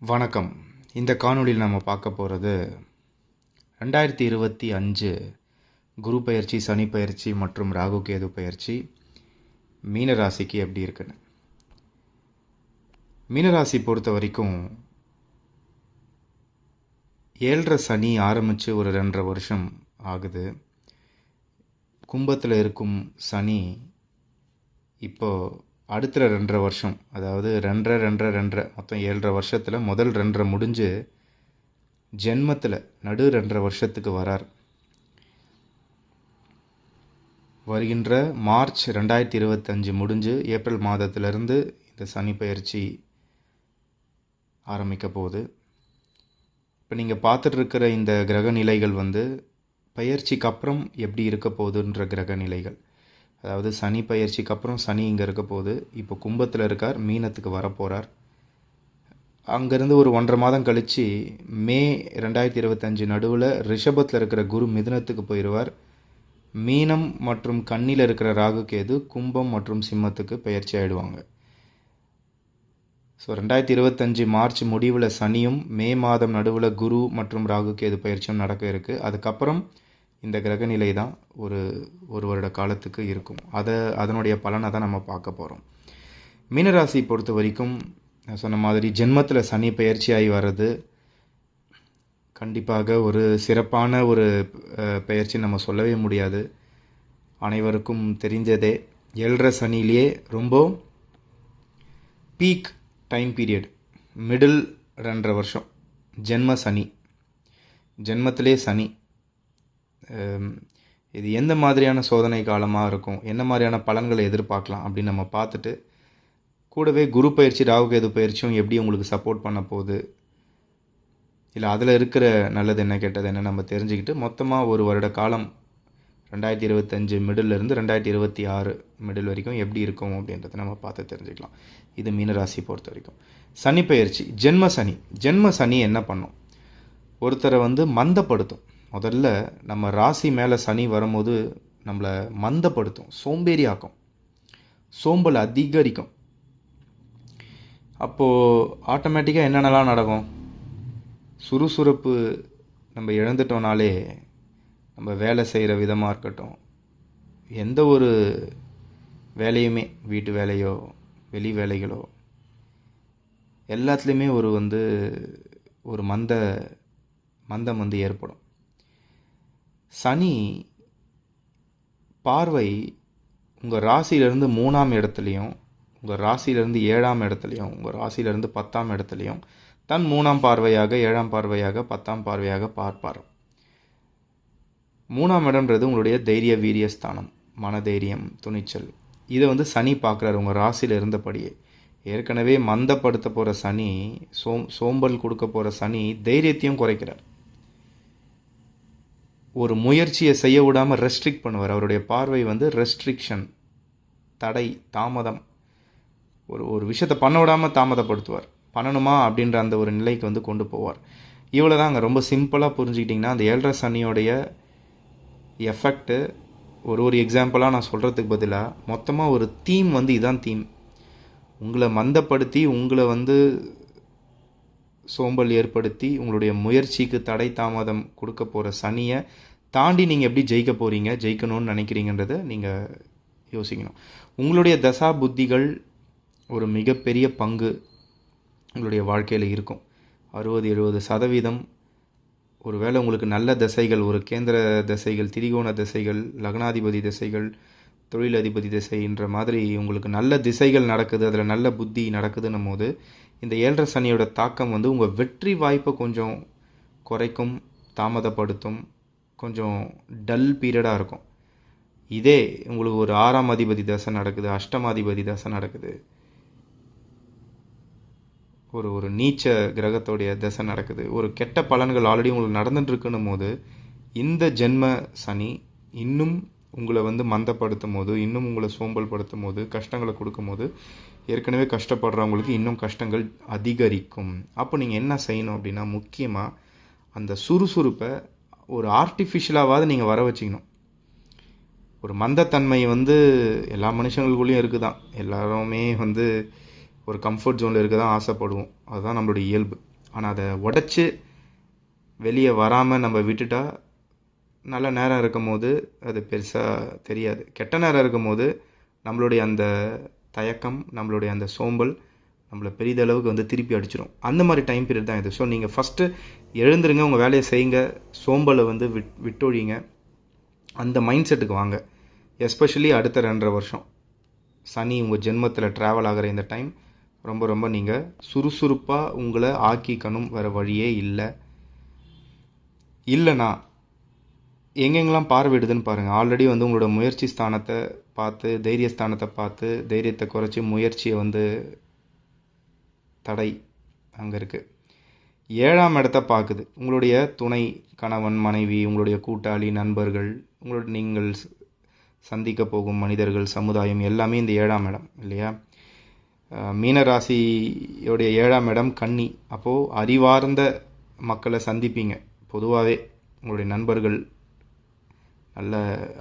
வணக்கம். இந்த காணொளியில் நம்ம பார்க்க போகிறது ரெண்டாயிரத்தி இருபத்தி அஞ்சு குரு பயிற்சி சனி பயிற்சி மற்றும் ராகு கேது பயிற்சி மீனராசிக்கு எப்படி இருக்குன்னு. மீனராசி பொறுத்த வரைக்கும் ஏழரை சனி ஆரம்பித்து ஒரு ரெண்டரை வருஷம் ஆகுது. கும்பத்தில் இருக்கும் சனி இப்போது அடுத்த ரெண்டரை வருஷம் அதாவது ரெண்டரை ரெண்டரை ரெண்டரை மொத்தம் ஏழரை வருஷத்தில் முதல் ரெண்டரை முடிஞ்சு ஜென்மத்தில் நடு ரெண்டரை வருஷத்துக்கு வரார். வருகின்ற மார்ச் ரெண்டாயிரத்தி இருபத்தஞ்சு முடிஞ்சு ஏப்ரல் மாதத்திலிருந்து இந்த சனி பயிற்சி ஆரம்பிக்க போகுது. இப்போ நீங்கள் பார்த்துட்ருக்கிற இந்த கிரக நிலைகள் வந்து பயிற்சிக்கு அப்புறம் எப்படி இருக்க போகுதுன்ற கிரக நிலைகள் அதாவது சனி பயிற்சிக்கு அப்புறம் சனி இங்கே இருக்க போகுது. இப்போ கும்பத்தில் இருக்கார் மீனத்துக்கு வரப்போகிறார் அங்கேருந்து ஒரு ஒன்றரை மாதம் கழித்து மே ரெண்டாயிரத்தி இருபத்தஞ்சு நடுவில் ரிஷபத்தில் இருக்கிற குரு மிதுனத்துக்கு போயிடுவார் மீனம் மற்றும் கண்ணியில் இருக்கிற ராகு கேது கும்பம் மற்றும் சிம்மத்துக்கு பயிற்சி ஆகிடுவாங்க ஸோ ரெண்டாயிரத்தி இருபத்தஞ்சி மார்ச் முடிவில் சனியும் மே மாதம் நடுவில் குரு மற்றும் ராகு கேது பயிற்சியும் நடக்க இருக்குது அதுக்கப்புறம் இந்த கிரகநிலை தான் ஒரு ஒரு வருட காலத்துக்கு இருக்கும். அதை அதனுடைய பலனை தான் நம்ம பார்க்க போகிறோம் மீனராசி பொறுத்த வரைக்கும் நான் சொன்ன மாதிரி ஜென்மத்தில் சனி பயிற்சியாகி வர்றது கண்டிப்பாக ஒரு சிறப்பான ஒரு அஹ், பயிற்சி நம்ம சொல்லவே முடியாது. அனைவருக்கும் தெரிஞ்சதே ஏழரை சனிலேயே ரொம்ப பீக் டைம் பீரியட் மிடில் ரெண்டரை வருஷம் ஜென்ம சனி. ஜென்மத்திலே சனி. இது எந்த மாதிரியான சோதனை காலமாக இருக்கும்? என்ன மாதிரியான பலன்களை எதிர்பார்க்கலாம் அப்படின்னு நம்ம பார்த்துட்டு கூடவே குரு பயிற்சி ராகுகேது பயிற்சியும் எப்படி உங்களுக்கு சப்போர்ட் பண்ண போகுது? இல்லை அதில் இருக்கிற நல்லது என்ன கெட்டது என்ன நம்ம தெரிஞ்சுக்கிட்டு மொத்தமாக ஒரு வருட காலம் ரெண்டாயிரத்தி இருபத்தஞ்சு மிடில்லேருந்து ரெண்டாயிரத்தி இருபத்தி ஆறு மிடில் வரைக்கும் எப்படி இருக்கும் அப்படின்றத நம்ம பார்த்து தெரிஞ்சுக்கலாம். இது மீனராசி பொறுத்த வரைக்கும். சனி பயிற்சி ஜென்ம சனி. ஜென்ம சனி என்ன பண்ணும்? ஒருத்தரை வந்து மந்தப்படுத்தும். முதல்ல நம்ம ராசி மேலே சனி வரும்போது நம்மளை மந்தப்படுத்தும் சோம்பேறி ஆக்கும் சோம்பல் அதிகரிக்கும். அப்போது ஆட்டோமேட்டிக்காக என்னென்னலாம் நடக்கும்? சுறுசுறுப்பு நம்ம இழந்துட்டோனாலே நம்ம வேலை செய்கிற விதமாக இருக்கட்டும் எந்த ஒரு வேலையுமே வீட்டு வேலையோ வெளி வேலைகளோ எல்லாத்துலேயுமே ஒரு வந்து ஒரு மந்த மந்தம் வந்து ஏற்படும். சனி பார்வை உங்கள் ராசியிலேருந்து மூணாம் இடத்துலையும் உங்கள் ராசியிலேருந்து ஏழாம் இடத்துலையும் உங்கள் ராசியிலேருந்து பத்தாம் இடத்துலையும் தன் மூணாம் பார்வையாக ஏழாம் பார்வையாக பத்தாம் பார்வையாக பார்ப்பார். மூணாம் இடம்ன்றது உங்களுடைய தைரிய வீரிய ஸ்தானம் மனதைரியம் துணிச்சல். இதை வந்து சனி பார்க்குறாரு உங்கள் ராசியில் இருந்தபடியே. ஏற்கனவே மந்தப்படுத்த போகிற சனி சோம் சோம்பல் கொடுக்க போகிற சனி தைரியத்தையும் குறைக்கிறார். ஒரு முயற்சியை செய்ய விடாமல் ரெஸ்ட்ரிக்ட் பண்ணுவார். அவருடைய பார்வை வந்து ரெஸ்ட்ரிக்ஷன் தடை தாமதம். ஒரு ஒரு விஷயத்தை பண்ண விடாமல் தாமதப்படுத்துவார். பண்ணணுமா அப்படின்ற அந்த ஒரு நிலைக்கு வந்து கொண்டு போவார். இவ்வளோ தான் அங்கே ரொம்ப சிம்பிளாக புரிஞ்சுக்கிட்டிங்கன்னா அந்த ஏழரை சனியோடைய எஃபெக்ட்டு ஒரு ஒரு எக்ஸாம்பிளாக நான் சொல்கிறதுக்கு பதிலாக மொத்தமாக ஒரு தீம் வந்து இதுதான் தீம் உங்களை மந்தப்படுத்தி உங்களை வந்து சோம்பல் ஏற்படுத்தி உங்களுடைய முயற்சிக்கு தடை தாமதம் கொடுக்க போகிற சனியை தாண்டி நீங்கள் எப்படி ஜெயிக்க போகிறீங்க ஜெயிக்கணும்னு நினைக்கிறீங்கன்றதை நீங்கள் யோசிக்கணும். உங்களுடைய தசா புத்திகள் ஒரு மிகப்பெரிய பங்கு உங்களுடைய வாழ்க்கையில் இருக்கும். அறுபது எழுபது சதவீதம் ஒருவேளை உங்களுக்கு நல்ல திசைகள் ஒரு கேந்திர திசைகள் திரிகோண திசைகள் லக்னாதிபதி திசைகள் தொழிலதிபதி திசைன்ற மாதிரி உங்களுக்கு நல்ல திசைகள் நடக்குது அதில் நல்ல புத்தி நடக்குதுன்னும் போது இந்த ஏழரை சனியோட தாக்கம் வந்து உங்கள் வெற்றி வாய்ப்பை கொஞ்சம் குறைக்கும் தாமதப்படுத்தும் கொஞ்சம் டல் பீரியடாக இருக்கும். இதே உங்களுக்கு ஒரு ஆறாம் அதிபதி தசை நடக்குது அஷ்டமாதிபதி தசை நடக்குது. ஒரு ஒரு நீச்ச கிரகத்தோடைய தசை நடக்குது. ஒரு கெட்ட பலன்கள் ஆல்ரெடி உங்களுக்கு நடந்துட்டுருக்குன்னும் போது இந்த ஜென்ம சனி இன்னும் உங்களை வந்து மந்தப்படுத்தும் போது இன்னும் உங்களை சோம்பல் படுத்தும் போது கஷ்டங்களை கொடுக்கும் போது ஏற்கனவே கஷ்டப்படுறவங்களுக்கு இன்னும் கஷ்டங்கள் அதிகரிக்கும். அப்போ நீங்கள் என்ன செய்யணும் அப்படின்னா முக்கியமாக அந்த சுறுசுறுப்பை ஒரு ஆர்டிஃபிஷியலாவது நீங்கள் வர வச்சுக்கணும். ஒரு மந்தத்தன்மை வந்து எல்லா மனுஷங்களுக்குள்ளேயும் இருக்குதான். எல்லாருமே வந்து ஒரு கம்ஃபர்ட் ஜோனில் இருக்க தான் ஆசைப்படுவோம். அதுதான் நம்மளுடைய இயல்பு. ஆனால் அதை உடச்சி வெளியே வராமல் நம்ம விட்டுட்டா நல்ல நேரம் இருக்கும் போது அது பெருசாக தெரியாது. கெட்ட நேரம் இருக்கும் போது நம்மளுடைய அந்த தயக்கம் நம்மளுடைய அந்த சோம்பல் நம்மளை பெரிதளவுக்கு வந்து திருப்பி அடிச்சிடும் அந்த மாதிரி டைம் பீரியட் தான் இது. ஸோ நீங்கள் ஃபஸ்ட்டு எழுந்துருங்க உங்கள் வேலையை செய்யுங்க சோம்பலை வந்து விட் விட்டொழிங்க அந்த மைண்ட் செட்டுக்கு வாங்க. எஸ்பெஷலி அடுத்த ரெண்டரை வருஷம். சனி உங்கள் ஜென்மத்தில் ட்ராவல் ஆகிற இந்த டைம் ரொம்ப ரொம்ப நீங்கள் சுறுசுறுப்பாக உங்களை ஆக்கிக்கணும் வேறு வழியே இல்லை. இல்லைனா எங்கெங்கெல்லாம் பார்வையிடுதுன்னு பாருங்கள் ஆல்ரெடி வந்து உங்களோட முயற்சி ஸ்தானத்தை பார்த்து தைரிய ஸ்தானத்தை பார்த்து தைரியத்தை குறைச்சி முயற்சியை வந்து தடை அங்கே இருக்குது ஏழாம் இடத்த பார்க்குது. உங்களுடைய துணை கணவன் மனைவி உங்களுடைய கூட்டாளி நண்பர்கள் உங்களோட நீங்கள் சந்திக்க போகும் மனிதர்கள் சமுதாயம் எல்லாமே இந்த ஏழாம் இடம் இல்லையா? மீனராசியோடைய ஏழாம் இடம் கன்னி. அப்போது அறிவார்ந்த மக்களை சந்திப்பீங்க. பொதுவாகவே உங்களுடைய நண்பர்கள் நல்ல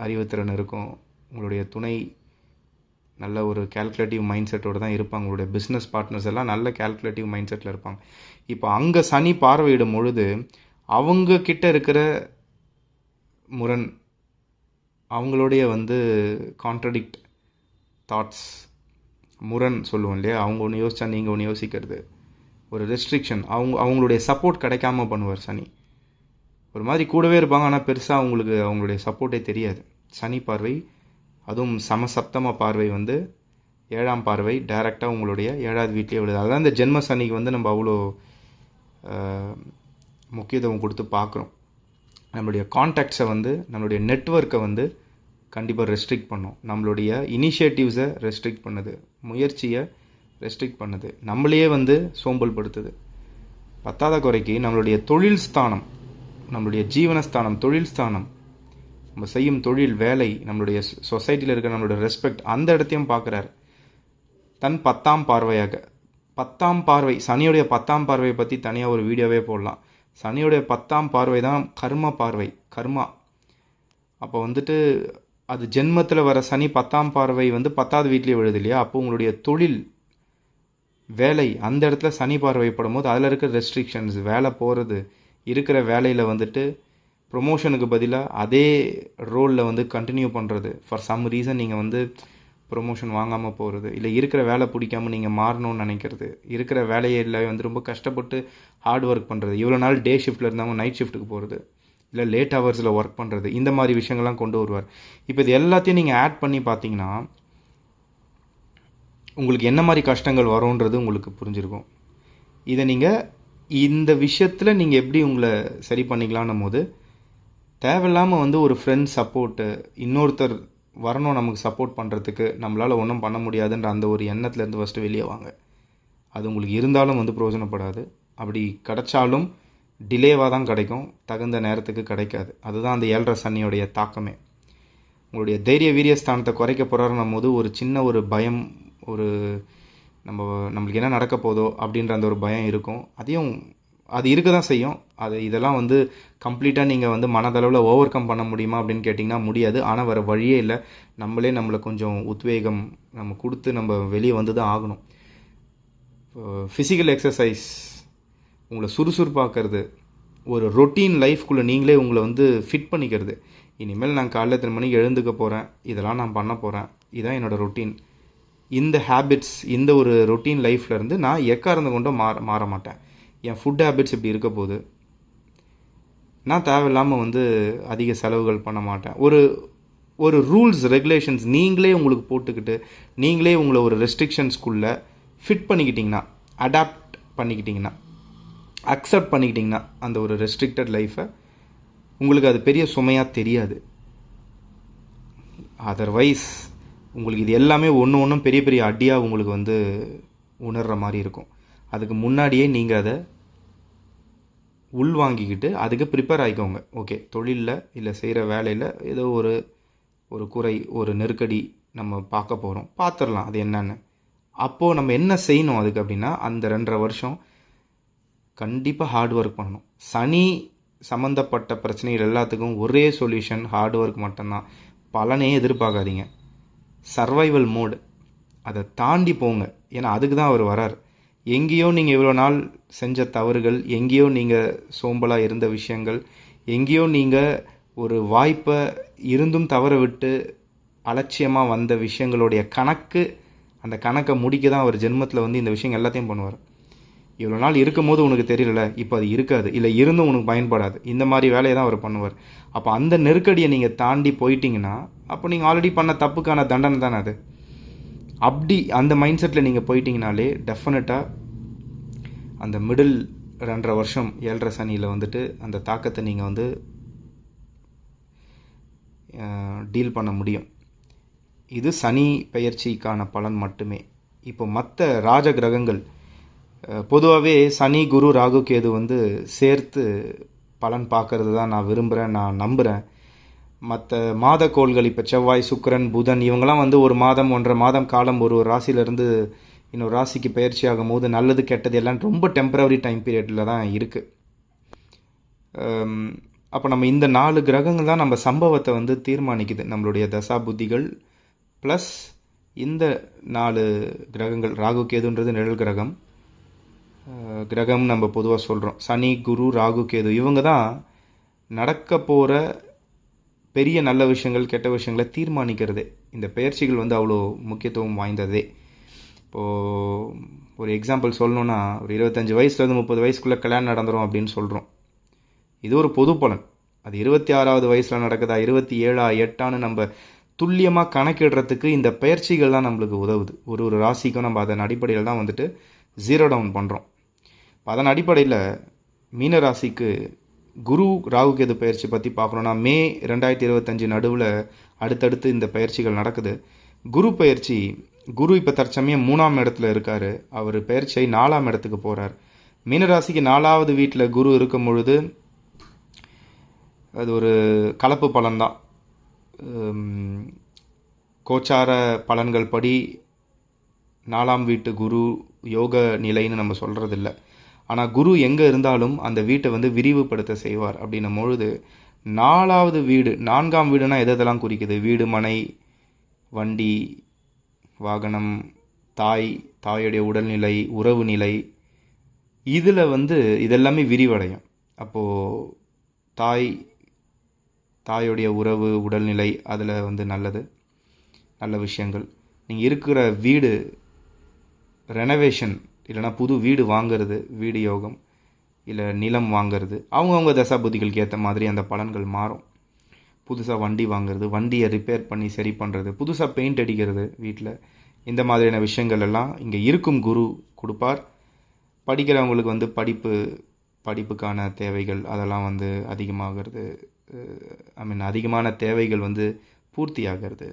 அறிவுத்திறன் இருக்கும். உங்களுடைய துணை நல்ல ஒரு கேல்குலேட்டிவ் மைண்ட் செட்டோடு தான் இருப்பாங்க. உங்களுடைய பிஸ்னஸ் பார்ட்னர்ஸ் எல்லாம் நல்ல கேல்குலேட்டிவ் மைண்ட் செட்டில் இருப்பாங்க. இப்போ அங்கே சனி பார்வையிடும் பொழுது அவங்க கிட்ட இருக்கிற முரண் அவங்களுடைய வந்து கான்ட்ரடிக்ட் தாட்ஸ் முரண் சொல்லுவோம் இல்லையா? அவங்க ஒன்று யோசிச்சா நீங்கள் ஒன்று யோசிக்கிறது. ஒரு ரெஸ்ட்ரிக்ஷன் அவங்க அவங்களுடைய சப்போர்ட் கிடைக்காம பண்ணுவார் சனி. ஒரு மாதிரி கூடவே இருப்பாங்க ஆனால் பெருசாக அவங்களுக்கு அவங்களுடைய சப்போர்ட்டே தெரியாது. சனி பார்வை அதுவும் சமசப்தம பார்வை வந்து ஏழாம் பார்வை டைரெக்டாக உங்களுடைய ஏழாவது வீட்லேயே விழுது. அதான் இந்த ஜென்ம சனிக்கு வந்து நம்ம அவ்வளோ முக்கியத்துவம் கொடுத்து பார்க்குறோம். நம்மளுடைய கான்டாக்ட்ஸை வந்து நம்மளுடைய நெட்வொர்க்கை வந்து கண்டிப்பாக ரெஸ்ட்ரிக்ட் பண்ணும். நம்மளுடைய இனிஷியேட்டிவ்ஸை ரெஸ்ட்ரிக்ட் பண்ணுது. முயற்சியை ரெஸ்ட்ரிக்ட் பண்ணுது. நம்மளையே வந்து சோம்பல் படுத்துது பத்தாத குறைக்கு நம்மளுடைய தொழில் ஸ்தானம் நம்மளுடைய ஜீவனஸ்தானம் தொழில் ஸ்தானம் நம்ம செய்யும் தொழில் வேலை நம்மளுடைய சொசைட்டியில் இருக்கிற நம்மளுடைய ரெஸ்பெக்ட் அந்த இடத்தையும் பார்க்குறாரு. தன் பத்தாம் பார்வையாக. பத்தாம் பார்வை சனியுடைய பத்தாம் பார்வையை பற்றி தனியாக ஒரு வீடியோவே போடலாம். சனியுடைய பத்தாம் பார்வை தான் கர்ம பார்வை கர்மா. அப்போ வந்துட்டு அது ஜென்மத்தில் வர சனி பத்தாம் பார்வை வந்து பத்தாவது வீட்லேயே விழுது இல்லையா? அப்போ உங்களுடைய தொழில் வேலை அந்த இடத்துல சனி பார்வைப்படும் போது அதில் இருக்கிற ரெஸ்ட்ரிக்ஷன்ஸ் வேலை போகிறது இருக்கிற வேலையில் வந்துட்டு ப்ரொமோஷனுக்கு பதிலாக அதே ரோலில் வந்து கண்டினியூ பண்ணுறது ஃபார் சம் ரீசன் நீங்கள் வந்து ப்ரொமோஷன் வாங்காமல் போகிறது இல்லை இருக்கிற வேலை பிடிக்காமல் நீங்கள் மாறணும்னு நினைக்கிறது இருக்கிற வேலையில் வந்து ரொம்ப கஷ்டப்பட்டு ஹார்ட் ஒர்க் பண்ணுறது இவ்வளோ நாள் டே ஷிஃப்ட்டில் இருந்தவங்க நைட் ஷிஃப்ட்டுக்கு போகிறது இல்லை லேட் ஹவர்ஸில் ஒர்க் பண்ணுறது இந்த மாதிரி விஷயங்கள்லாம் கொண்டு வருவார். இப்போ இது எல்லாத்தையும் நீங்கள் ஆட் பண்ணி பார்த்தீங்கன்னா உங்களுக்கு என்ன மாதிரி கஷ்டங்கள் வரும்ன்றது உங்களுக்கு புரிஞ்சிருக்கும். இதை நீங்கள் இந்த விஷயத்தில் நீங்கள் எப்படி உங்களை சரி பண்ணிக்கலான்னும் போது தேவையில்லாமல் வந்து ஒரு ஃப்ரெண்ட் சப்போர்ட்டு இன்னொருத்தர் வரணும் நமக்கு சப்போர்ட் பண்ணுறதுக்கு நம்மளால் ஒன்றும் பண்ண முடியாதுன்ற அந்த ஒரு எண்ணத்துலேருந்து ஃபஸ்ட்டு வெளியே வாங்க. அது உங்களுக்கு இருந்தாலும் வந்து பிரயோஜனப்படாது. அப்படி கிடைச்சாலும் டிலேவாக தான் கிடைக்கும். தகுந்த நேரத்துக்கு கிடைக்காது. அதுதான் அந்த ஏழரை சனியோடைய தாக்கமே. உங்களுடைய தைரிய வீரியஸ்தானத்தை குறைக்க போகிறாருன்னும் போது ஒரு சின்ன ஒரு பயம் ஒரு நம்ம நம்மளுக்கு என்ன நடக்க போதோ அப்படின்ற அந்த ஒரு பயம் இருக்கும். அதையும் அது இருக்க தான் செய்யும். அது இதெல்லாம் வந்து கம்ப்ளீட்டாக நீங்கள் வந்து மனதளவில் ஓவர் கம் பண்ண முடியுமா அப்படின்னு கேட்டிங்கன்னா முடியாது. ஆனால் வேறு வழியே இல்லை. நம்மளே நம்மளை கொஞ்சம் உத்வேகம் நம்ம கொடுத்து நம்ம வெளியே வந்து தான் ஆகணும் ஃபிசிக்கல் எக்ஸசைஸ் உங்களை சுறுசுறுப்பாக்குறது ஒரு ரொட்டீன் லைஃப்குள்ளே நீங்களே உங்களை வந்து ஃபிட் பண்ணிக்கிறது. இனிமேல் நான் காலைல எத்தனை மணிக்கு எழுந்துக்க போகிறேன் இதெல்லாம் நான் பண்ண போகிறேன் இதுதான் என்னோடய ரொட்டீன் இந்த ஹேபிட்ஸ் இந்த ஒரு ரொட்டீன் லைஃப்லேருந்து நான் எக்காரந்து கொண்டும் மாற மாற மாட்டேன். என் ஃபுட் ஹேபிட்ஸ் இப்படி இருக்க போகுது. நான் தேவையில்லாமல் வந்து அதிக செலவுகள் பண்ண மாட்டேன். ஒரு ஒரு ரூல்ஸ் ரெகுலேஷன்ஸ் நீங்களே உங்களுக்கு போட்டுக்கிட்டு நீங்களே உங்களை ஒரு ரெஸ்ட்ரிக்ஷன்ஸ்குள்ளே ஃபிட் பண்ணிக்கிட்டிங்கன்னா அடாப்ட் பண்ணிக்கிட்டிங்கன்னா அக்செப்ட் பண்ணிக்கிட்டிங்கன்னா அந்த ஒரு ரெஸ்ட்ரிக்டட் லைஃப்பை உங்களுக்கு அது பெரிய சுமையாக தெரியாது. அதர்வைஸ் உங்களுக்கு இது எல்லாமே ஒன்று ஒன்றும் பெரிய பெரிய அடியாக உங்களுக்கு வந்து உணர்கிற மாதிரி இருக்கும். அதுக்கு முன்னாடியே நீங்கள் அதை உள்வாங்கிக்கிட்டு அதுக்கு ப்ரிப்பேர் ஆகிக்கோங்க. ஓகே தொழிலில் இல்லை செய்கிற வேலையில் ஏதோ ஒரு ஒரு குறை ஒரு நெருக்கடி நம்ம பார்க்க போகிறோம் பார்த்துடலாம் அது என்னென்னு. அப்போது நம்ம என்ன செய்யணும் அதுக்கு அப்படின்னா அந்த ரெண்டரை வருஷம் கண்டிப்பாக ஹார்ட் ஒர்க் பண்ணணும். சனி சம்மந்தப்பட்ட பிரச்சனைகள் எல்லாத்துக்கும் ஒரே சொல்யூஷன் ஹார்ட் ஒர்க் மட்டும்தான். பலனே எதிர்பார்க்காதீங்க. சர்வைவல் மோடு அதை தாண்டி போங்க. ஏன்னா அதுக்கு தான் அவர் வரார். எங்கேயோ நீங்கள் இவ்வளோ நாள் செஞ்ச தவறுகள் எங்கேயோ நீங்கள் சோம்பலாக இருந்த விஷயங்கள் எங்கேயோ நீங்கள் ஒரு வாய்ப்பை இருந்தும் தவற விட்டு அலட்சியமாக வந்த விஷயங்களுடைய கணக்கு அந்த கணக்கை முடிக்க தான் அவர் ஜென்மத்தில் வந்து இந்த விஷயம் எல்லாத்தையும் பண்ணுவார். இவ்வளோ நாள் இருக்கும்போது உனக்கு தெரியல இப்போ அது இருக்காது. இல்லை இருந்தும் உனக்கு பயன்படாது. இந்த மாதிரி வேலையை தான் அவர் பண்ணுவார். அப்போ அந்த நெருக்கடியை நீங்கள் தாண்டி போயிட்டீங்கன்னா அப்போ நீங்கள் ஆல்ரெடி பண்ண தப்புக்கான தண்டனை தானே அது? அப்படி அந்த மைண்ட் செட்டில் நீங்கள் போயிட்டீங்கனாலே டெஃபினட்டாக அந்த மிடில் ரெண்டரை வருஷம் ஏழரை சனியில் வந்துட்டு அந்த தாக்கத்தை நீங்கள் வந்து டீல் பண்ண முடியும். இது சனி பெயர்ச்சிக்கான பலன் மட்டுமே. இப்போ மற்ற ராஜ கிரகங்கள் பொதுவாகவே சனி குரு ராகு கேது வந்து சேர்த்து பலன் பார்க்கறது தான் நான் விரும்புகிறேன் நான் நம்புகிறேன் மற்ற மாத கோள்கள் இப்போ செவ்வாய் சுக்கிரன் புதன் இவங்கெல்லாம் வந்து ஒரு மாதம் ஒன்றரை மாதம் காலம் ஒரு ஒரு ராசியிலேருந்து இன்னொரு ராசிக்கு பயிற்சி ஆகும் போது நல்லது கெட்டது எல்லாம் ரொம்ப டெம்பரவரி டைம் பீரியடில் தான் இருக்குது அப்போ நம்ம இந்த நாலு கிரகங்கள் தான் நம்ம சம்பவத்தை வந்து தீர்மானிக்குது. நம்மளுடைய தசா புத்திகள் ப்ளஸ் இந்த நாலு கிரகங்கள் ராகு கேதுன்றது நிழல் கிரகம். கிரகம் நம்ம பொதுவாக சொல்கிறோம் சனி குரு ராகு கேது இவங்க தான் நடக்க போகிற பெரிய நல்ல விஷயங்கள் கெட்ட விஷயங்களை தீர்மானிக்கிறது. இந்த பயிற்சிகள் வந்து அவ்வளோ முக்கியத்துவம் வாய்ந்ததே. இப்போது ஒரு எக்ஸாம்பிள் சொல்லணுன்னா ஒரு இருபத்தஞ்சி வயசுலேருந்து முப்பது வயசுக்குள்ளே கல்யாணம் நடந்துடும் அப்படின்னு சொல்கிறோம் இது ஒரு பொது பலன். அது இருபத்தி ஆறாவது வயசில் நடக்குதா இருபத்தி ஏழா எட்டான்னு நம்ம துல்லியமாக கணக்கிடுறதுக்கு இந்த பயிற்சிகள் தான் நம்மளுக்கு உதவுது. ஒரு ஒரு ராசிக்கும் நம்ம அதன் அடிப்படையில் தான் வந்துட்டு ஜீரோ டவுன் பண்ணுறோம் அதன் அடிப்படையில் மீன ராசிக்கு குரு ராகுகேது பயிற்சி பற்றி பார்க்கணுன்னா மே ரெண்டாயிரத்தி இருபத்தஞ்சி நடுவில் அடுத்தடுத்து இந்த பயிற்சிகள் நடக்குது. குரு பயிற்சி குரு இப்போ தற்சமயம் மூணாம் இடத்துல இருக்கார். அவர் பயிற்சியை நாலாம் இடத்துக்கு போகிறார் மீனராசிக்கு நாலாவது வீட்டில் குரு இருக்கும் பொழுது அது ஒரு கலப்பு பலன்தான். கோச்சார பலன்கள் படி நாலாம் வீட்டு குரு யோக நிலைன்னு நம்ம சொல்கிறதில்ல ஆனால் குரு எங்கே இருந்தாலும் அந்த வீட்டை வந்து விரிவுபடுத்த செய்வார் அப்படின்னும் பொழுது நாலாவது வீடு நான்காம் வீடுனா எதெல்லாம் குறிக்குது? வீடு மனை வண்டி வாகனம் தாய் தாயுடைய உடல்நிலை உறவு நிலை இதில் வந்து இதெல்லாமே விரிவடையும். அப்போது தாய் தாயுடைய உறவு உடல்நிலை அதில் வந்து நல்லது நல்ல விஷயங்கள். நீங்கள் இருக்கிற வீடு ரெனவேஷன் இல்லைனா புது வீடு வாங்குறது வீடு யோகம் இல்லை நிலம் வாங்குறது அவங்கவுங்க தசா புத்திகளுக்கு ஏற்ற மாதிரி அந்த பலன்கள் மாறும். புதுசாக வண்டி வாங்குறது வண்டியை ரிப்பேர் பண்ணி சரி பண்ணுறது புதுசாக பெயிண்ட் அடிக்கிறது வீட்டில் இந்த மாதிரியான விஷயங்கள் எல்லாம் இங்கே இருக்கும் குரு கொடுப்பார். படிக்கிறவங்களுக்கு வந்து படிப்பு படிப்புக்கான தேவைகள் அதெல்லாம் வந்து அதிகமாகிறது ஐ மீன் அதிகமான தேவைகள் வந்து பூர்த்தி ஆகிறது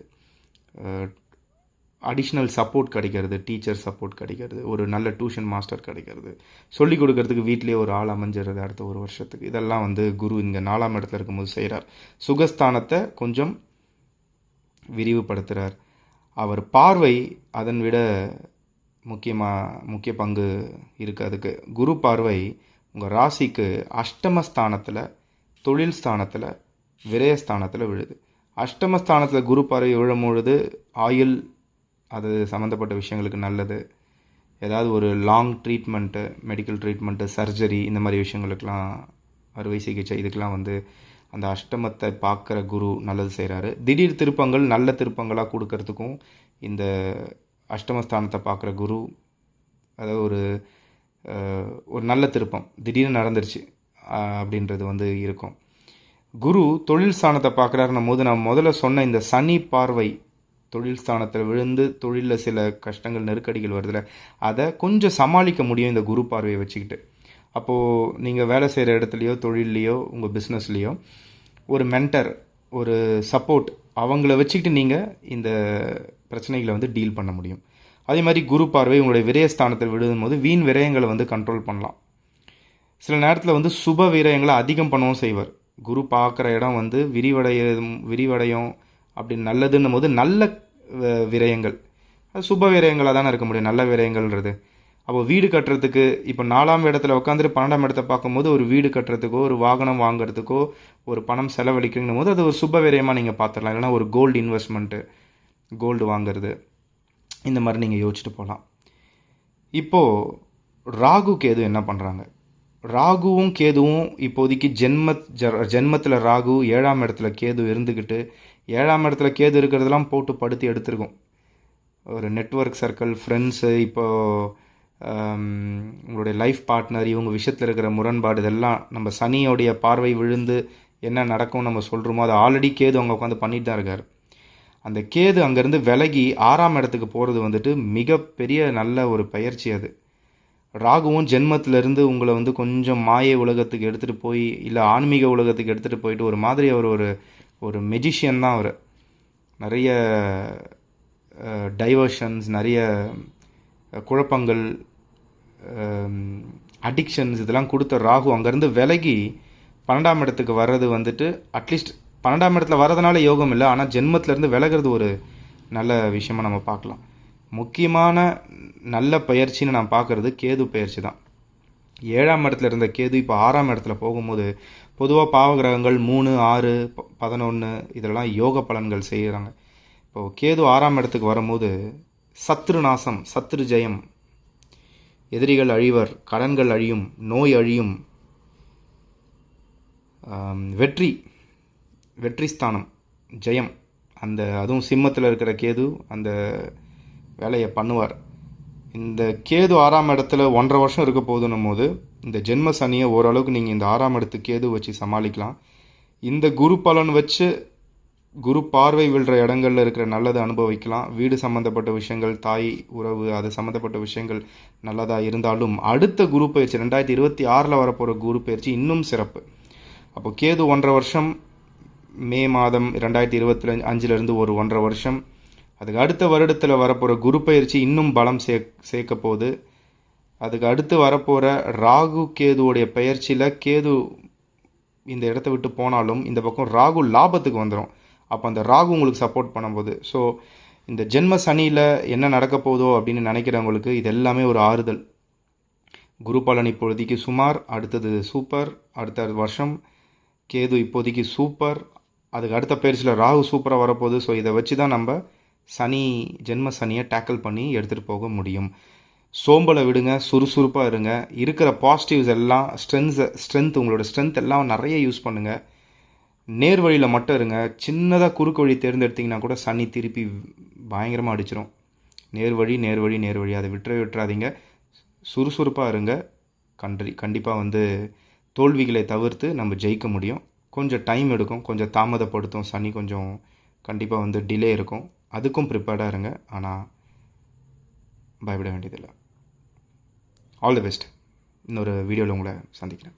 அடிஷ்னல் சப்போர்ட் கிடைக்கிறது டீச்சர் சப்போர்ட் கிடைக்கிறது ஒரு நல்ல டியூஷன் மாஸ்டர் கிடைக்கிறது. சொல்லிக் கொடுக்கறதுக்கு வீட்லேயே ஒரு ஆள் அமைஞ்சிருது அடுத்த ஒரு வருஷத்துக்கு. இதெல்லாம் வந்து குரு இங்கே நாலாம் இடத்துல இருக்கும்போது செய்கிறார் சுகஸ்தானத்தை கொஞ்சம் விரிவுபடுத்துகிறார் அவர் பார்வை அதன் விட முக்கியமாக முக்கிய பங்கு இருக்குது அதுக்கு குரு பார்வை உங்கள் ராசிக்கு அஷ்டமஸ்தானத்தில் தொழில் ஸ்தானத்தில் விரயஸ்தானத்தில் விழுது. அஷ்டமஸ்தானத்தில் குரு பார்வை விழும் பொழுது ஆயுள் அது சம்மந்தப்பட்ட விஷயங்களுக்கு நல்லது. ஏதாவது ஒரு long treatment medical treatment surgery இந்த மாதிரி விஷயங்களுக்கெலாம் அறுவை சிகிச்சை இதுக்கெலாம் வந்து அந்த அஷ்டமத்தை பார்க்குற குரு நல்லது செய்கிறாரு திடீர் திருப்பங்கள் நல்ல திருப்பங்களாக கொடுக்கறதுக்கும் இந்த அஷ்டமஸ்தானத்தை பார்க்குற குரு அதாவது ஒரு ஒரு நல்ல திருப்பம் திடீர்னு நடந்துருச்சு அப்படின்றது வந்து இருக்கும். குரு தொழில் ஸ்தானத்தை பார்க்குறாருன்னும் போது நான் முதல்ல சொன்ன இந்த சனி பார்வை தொழில் ஸ்தானத்தில் விழுந்து தொழிலில் சில கஷ்டங்கள் நெருக்கடிகள் வருதுல அதை கொஞ்சம் சமாளிக்க முடியும் இந்த குரு பார்வையை வச்சுக்கிட்டு. அப்போது நீங்கள் வேலை செய்கிற இடத்துலையோ தொழில்லையோ உங்கள் பிஸ்னஸ்லேயோ ஒரு மென்டர் ஒரு சப்போர்ட் அவங்கள வச்சுக்கிட்டு நீங்கள் இந்த பிரச்சனைகளை வந்து டீல் பண்ண முடியும். அதே மாதிரி குரு பார்வை உங்களுடைய விரயஸ்தானத்தில் விழுதும் போது வீண் விரயங்களை வந்து கண்ட்ரோல் பண்ணலாம். சில நேரத்தில் வந்து சுப விரயங்களை அதிகம் பண்ணவும் செய்வார். குரு பார்க்குற இடம் வந்து விரிவடைய விரிவடையும் அப்படி நல்லதுன்னும் போது நல்ல விரயங்கள். அது சுப விரயங்களாக தானே இருக்க முடியும். நல்ல விரயங்கள்ன்றது. அப்போ வீடு கட்டுறதுக்கு இப்போ நாலாம் இடத்துல உட்காந்துட்டு பன்னெண்டாம் இடத்தை பார்க்கும்போது ஒரு வீடு கட்டுறதுக்கோ ஒரு வாகனம் வாங்குறதுக்கோ ஒரு பணம் செலவழிக்கணும் போது அது ஒரு சுப விரயமாக நீங்கள் பார்த்துடலாம் இல்லைன்னா ஒரு கோல்டு இன்வெஸ்ட்மெண்ட்டு கோல்டு வாங்குறது. இந்த மாதிரி நீங்கள் யோசிச்சுட்டு போகலாம் இப்போது ராகு கேது என்ன பண்ணுறாங்க ராகுவும் கேதுவும் இப்போதைக்கு ஜென்ம ஜ- ஜென்மத்தில் ராகு ஏழாம் இடத்துல கேது இருந்துக்கிட்டு ஏழாம் இடத்துல கேது இருக்கிறதெல்லாம் போட்டு படுத்து எடுத்திருக்கும். ஒரு நெட்வொர்க் சர்க்கிள் ஃப்ரெண்ட்ஸு இப்போ உங்களுடைய லைஃப் பார்ட்னர் இவங்க விஷயத்தில் இருக்கிற முரண்பாடு இதெல்லாம் நம்ம சனியோடைய பார்வை விழுந்து என்ன நடக்கும் நம்ம சொல்கிறோமோ அதை ஆல்ரெடி கேது அங்கே உட்காந்து பண்ணிட்டு தான் இருக்கார். அந்த கேது அங்கேருந்து விலகி ஆறாம் இடத்துக்கு போகிறது வந்துட்டு மிகப்பெரிய நல்ல ஒரு பயிற்சி அது. ராகுவும் ஜென்மத்திலேருந்து உங்களை வந்து கொஞ்சம் மாய உலகத்துக்கு எடுத்துகிட்டு போய் இல்லை ஆன்மீக உலகத்துக்கு எடுத்துகிட்டு போயிட்டு ஒரு மாதிரி அவர் ஒரு ஒரு மெஜிஷியன் தான் அவர். நிறைய டைவர்ஷன்ஸ் நிறைய குழப்பங்கள் அடிக்ஷன்ஸ் இதெல்லாம் கொடுத்த ராகு அங்கேருந்து விலகி பன்னெண்டாம் இடத்துக்கு வர்றது வந்துட்டு அட்லீஸ்ட் பன்னெண்டாம் இடத்துல வர்றதுனால யோகம் இல்லை ஆனால் ஜென்மத்திலேருந்து விலகிறது ஒரு நல்ல விஷயமாக நம்ம பார்க்கலாம். முக்கியமான நல்ல பயிற்சின்னு நான் பார்க்குறது கேது பயிற்சி தான். ஏழாம் இடத்துல இருந்த கேது இப்போ ஆறாம் இடத்துல போகும்போது பொதுவாக பாவகிரகங்கள் மூணு ஆறு பதினொன்று இதெல்லாம் யோக பலன்கள் செய்கிறாங்க இப்போது கேது ஆறாம் இடத்துக்கு வரும்போது சத்ரு நாசம் சத்ரு ஜெயம் எதிரிகள் அழிவர் கடன்கள் அழியும் நோய் அழியும் வெற்றி வெற்றி ஸ்தானம் ஜெயம். அந்த அதுவும் சிம்மத்தில் இருக்கிற கேது அந்த வேலையை பண்ணுவார். இந்த கேது ஆறாம் இடத்துல ஒன்றரை வருஷம் இருக்க போதுன்னும் போது இந்த ஜென்ம சனியை ஓரளவுக்கு நீங்கள் இந்த ஆறாம் இடத்து கேது வச்சு சமாளிக்கலாம். இந்த குரு பலன் வச்சு குரு பார்வை விழுற இடங்களில் இருக்கிற நல்லதை அனுபவிக்கலாம். வீடு சம்மந்தப்பட்ட விஷயங்கள் தாய் உறவு அது சம்மந்தப்பட்ட விஷயங்கள் நல்லதாக இருந்தாலும் அடுத்த குரு பயிற்சி ரெண்டாயிரத்தி இருபத்தி ஆறில் வரப்போகிற குரு பயிற்சி இன்னும் சிறப்பு. அப்போ கேது ஒன்றரை வருஷம் மே மாதம் ரெண்டாயிரத்தி இருபத்தி அஞ்சிலிருந்து ஒரு ஒன்றரை வருஷம் அதுக்கு அடுத்த வருடத்தில் வரப்போகிற குரு பயிற்சி இன்னும் பலம் சே சேர்க்க போகுது அதுக்கு அடுத்து வரப்போகிற ராகு கேதுவோடைய பயிற்சியில் கேது இந்த இடத்த விட்டு போனாலும் இந்த பக்கம் ராகு லாபத்துக்கு வந்துடும் அப்போ அந்த ராகு உங்களுக்கு சப்போர்ட் பண்ணும்போது. ஸோ இந்த ஜென்ம சனியில் என்ன நடக்க போதோ அப்படின்னு நினைக்கிறவங்களுக்கு இது எல்லாமே ஒரு ஆறுதல். குரு பலன் இப்போதைக்கு சுமார் அடுத்தது சூப்பர் அடுத்த வருஷம். கேது இப்போதைக்கு சூப்பர். அதுக்கு அடுத்த பயிற்சியில் ராகு சூப்பராக வரப்போகுது. ஸோ இதை வச்சு தான் நம்ம சனி ஜென்ம சனியை டேக்கிள் பண்ணி எடுத்துகிட்டு போக முடியும். சோம்பலை விடுங்க சுறுசுறுப்பாக இருங்க. இருக்கிற பாசிட்டிவ்ஸ் எல்லாம் ஸ்ட்ரென்த்ஸை ஸ்ட்ரென்த் உங்களோட ஸ்ட்ரென்த் எல்லாம் நிறைய யூஸ் பண்ணுங்கள் நேர் வழியில் மட்டும் இருங்க. சின்னதாக குறுக்கு வழி தேர்ந்தெடுத்தீங்கன்னா கூட சனி திருப்பி பயங்கரமாக அடிச்சிடும் நேர் வழி நேர் வழி நேர் வழி. அதை விட்டுற விட்டுறாதீங்க. சுறுசுறுப்பாக இருங்க. கண்டி கண்டிப்பாக வந்து தோல்விகளை தவிர்த்து நம்ம ஜெயிக்க முடியும். கொஞ்சம் டைம் எடுக்கும். கொஞ்சம் தாமதப்படுத்தும். சனி கொஞ்சம் கண்டிப்பாக வந்து டிலே இருக்கும். அதுக்கும் ப்ரிப்பேர்டாக இருங்க. ஆனால் பயப்பட வேண்டியதில்லை. ஆல் தி பெஸ்ட் இன்னொரு வீடியோவில் உங்களை சந்திக்கிறேன்.